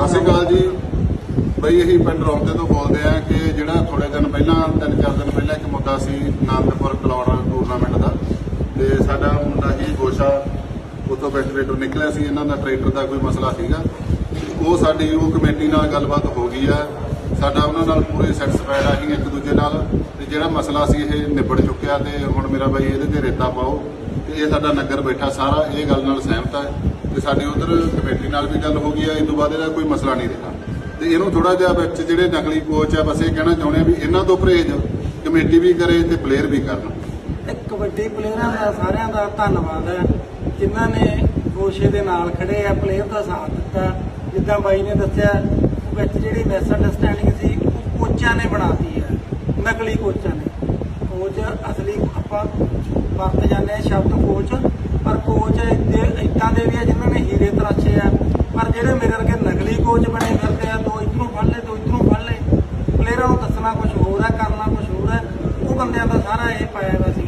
ਸਤਿ ਸ਼੍ਰੀ ਅਕਾਲ ਜੀ। ਬਈ ਅਸੀਂ ਪਿੰਡ ਰੌਂਦੇ ਤੋਂ ਬੋਲਦੇ ਆ ਕਿ ਜਿਹੜਾ ਥੋੜੇ ਦਿਨ ਪਹਿਲਾਂ, ਤਿੰਨ ਚਾਰ ਦਿਨ ਪਹਿਲਾਂ ਇੱਕ ਮੁੱਦਾ ਸੀ ਨਾਨਕਪੁਰ ਕਲੌੜ ਟੂਰਨਾਮੈਂਟ ਦਾ। ਤੇ ਸਾਡਾ ਮੁੰਡਾ ਹੀ ਗੋਸ਼ਾ ਉਤੋਂ ਵੈਟਰੇਟਰ ਨਿਕਲਿਆ ਸੀ, ਇਹਨਾਂ ਦਾ ਟਰੈਕਟਰ ਦਾ ਕੋਈ ਮਸਲਾ ਸੀਗਾ। ਉਹ ਸਾਡੀ ਉਹ ਕਮੇਟੀ ਨਾਲ ਗੱਲਬਾਤ ਹੋ ਗਈ ਆ। ਸਾਡਾ ਉਹਨਾਂ ਨਾਲ ਪੂਰੇ ਸੈਟੀਸਫਾਈਡ ਆ ਅਸੀਂ ਇੱਕ ਦੂਜੇ ਨਾਲ। ਤੇ ਜਿਹੜਾ ਮਸਲਾ ਸੀ, ਇਹ ਨਿਬੜ ਚੁੱਕਿਆ ਤੇ ਹੁਣ ਮੇਰਾ ਬਾਈ ਇਹਦੇ ਤੇ ਰੇਤਾ ਪਾਓ। ਤੇ ਇਹ ਸਾਡਾ ਨਗਰ ਬੈਠਾ ਸਾਰਾ, ਇਹ ਗੱਲ ਨਾਲ ਸਹਿਮਤ ਹੈ ਤੇ ਸਾਡੀ ਉਧਰ ਕਮੇਟੀ ਨਾਲ ਵੀ ਗੱਲ ਹੋ ਗਈ ਹੈ ਇਸ ਤੋਂ ਬਾਅਦ ਇਹਦਾ ਕੋਈ ਮਸਲਾ ਨਹੀਂ ਰਿਹਾ। ਤੇ ਇਹਨੂੰ ਥੋੜਾ ਜਿਹਾ ਵਿੱਚ ਜਿਹੜੇ ਨਕਲੀ ਕੋਚ ਆ, ਬਸ ਇਹ ਕਹਿਣਾ ਚਾਹੁੰਦੇ ਆ ਵੀ ਇਹਨਾਂ ਤੋਂ ਪਰਹੇਜ਼ ਕਮੇਟੀ ਵੀ ਕਰੇ ਤੇ ਪਲੇਅਰ ਵੀ ਕਰਨ। ਤੇ ਕਬੱਡੀ ਪਲੇਅਰਾਂ ਦਾ ਸਾਰਿਆਂ ਦਾ ਧੰਨਵਾਦ ਹੈ। ਜਿਨ੍ਹਾਂ ਨੇ ਗੋਸ਼ੇ ਦੇ ਨਾਲ ਖੜੇ ਆ ਪਲੇਅਰ ਦਾ ਸਾਥ ਦਿੱਤਾ। ਜਿੱਦਾਂ ਬਾਈ ਨੇ ਦੱਸਿਆ, ਵਿੱਚ ਜਿਹੜੀ ਮਿਸ ਅੰਡਰਸਟੈਂਡਿੰਗ ਸੀ, ਉਹ ਕੋਚਾਂ ਨੇ ਬਣਾਤੀ ਹੈ, ਨਕਲੀ ਕੋਚਾਂ ਨੇ। ਕੋਚ ਅਸਲੀ ਆਪਾਂ ਵਰਤ ਜਾਂਦੇ ਆ ਸ਼ਬਦ ਕੋਚ। ਪਰ ਕੋਚ ਜੇ ਇਦਾਂ ਦੇ ਵੀ ਆ ਜਿਨ੍ਹਾਂ ਨੇ ਹੀਰੇ ਤਰਾਸ਼ੇ ਆ, ਪਰ ਜਿਹੜੇ ਮੇਰੇ ਵਰਗੇ ਨਕਲੀ ਕੋਚ ਬਣੇ ਫਿਰਦੇ ਆ, ਦੋ ਇਧਰੋਂ ਫੜ ਲੈ ਦੋ ਇਧਰੋਂ ਫੜ ਲੈ ਪਲੇਅਰਾਂ ਨੂੰ ਦੱਸਣਾ ਕੁਝ ਹੋਰ ਹੈ ਕਰਨਾ ਕੁਝ ਹੋਰ ਹੈ ਉਹ ਬੰਦਿਆਂ ਦਾ ਸਾਰਾ ਇਹ ਪਾਇਆ ਵੈਸੇ